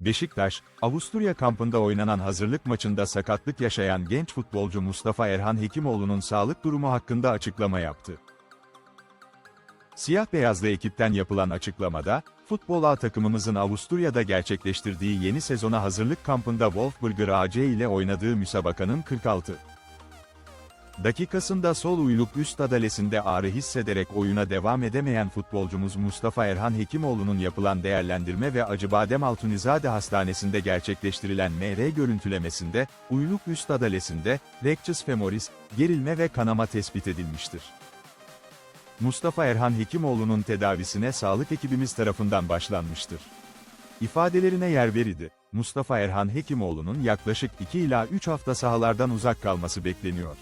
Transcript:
Beşiktaş, Avusturya kampında oynanan hazırlık maçında sakatlık yaşayan genç futbolcu Mustafa Erhan Hekimoğlu'nun sağlık durumu hakkında açıklama yaptı. Siyah beyazlı ekipten yapılan açıklamada, futbol A takımımızın Avusturya'da gerçekleştirdiği yeni sezona hazırlık kampında Wolfsburger AC ile oynadığı müsabakanın 46 dakikasında sol uyluk üst adalesinde ağrı hissederek oyuna devam edemeyen futbolcumuz Mustafa Erhan Hekimoğlu'nun yapılan değerlendirme ve Acıbadem Altunizade Hastanesi'nde gerçekleştirilen MR görüntülemesinde, uyluk üst adalesinde, rectus femoris, gerilme ve kanama tespit edilmiştir. Mustafa Erhan Hekimoğlu'nun tedavisine sağlık ekibimiz tarafından başlanmıştır. İfadelerine yer verildi. Mustafa Erhan Hekimoğlu'nun yaklaşık 2 ila 3 hafta sahalardan uzak kalması bekleniyor.